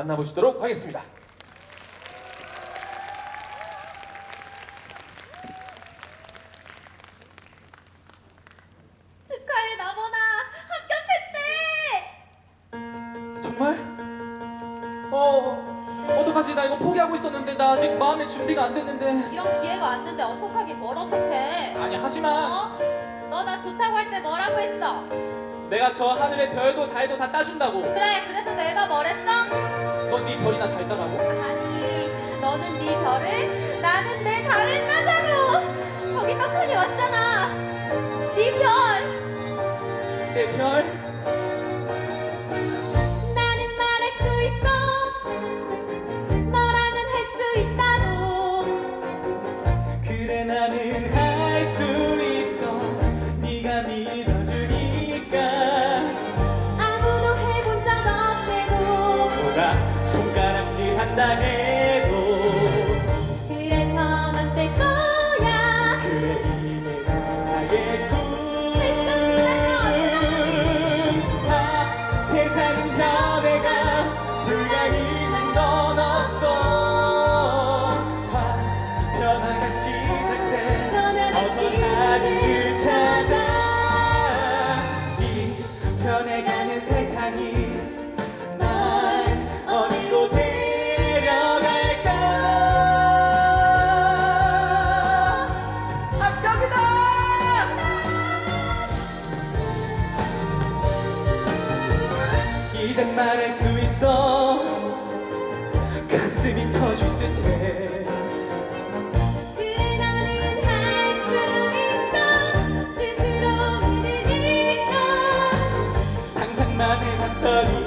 만나보시도록 하겠습니다. 축하해 나보나 합격했대. 정말? 어, 어떡하지? 나 이거 포기하고 있었는데 나 아직 마음의 준비가 안 됐는데. 이런 기회가 왔는데 어떡하긴 뭘 어떡해. 아니 하지만 어? 너 나 좋다고 할 때 뭐라고 했어? 내가 저 하늘의 별도 달도 다 따준다고. 그래 그래서 내가 뭐랬어? 넌네 별이나 잘 따라고. 아니 너는 네 별을 나는 내 달을 따자고. 저기 떡하니 왔잖아. 네 별. 내 별. 이젠 말할 수 있어. 가슴이 터질 듯해. 그래 너는 할 수 있어. 스스로 믿으니까. 상상만 해봤던 일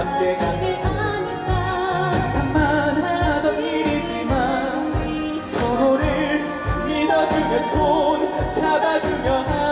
않을까. 상상만 하던 일이지만 서로를 믿어주며 손 잡아주며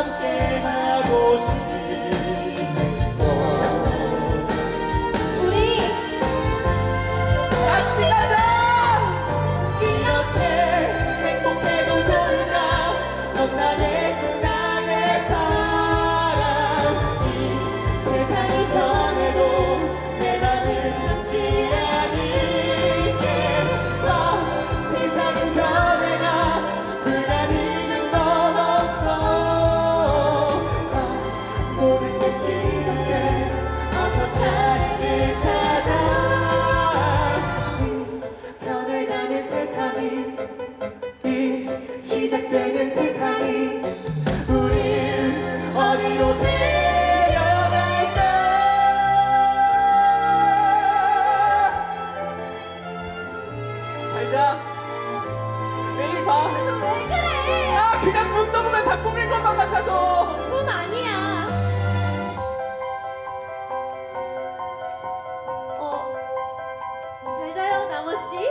시작되는 세상이 씨.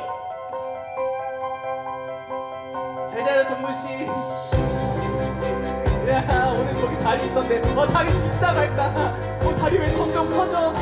잘 자요 정문 씨. 야 오늘 저기 다리 있던데. 어 다리 진짜 맑다. 어 다리 왜 점점 커져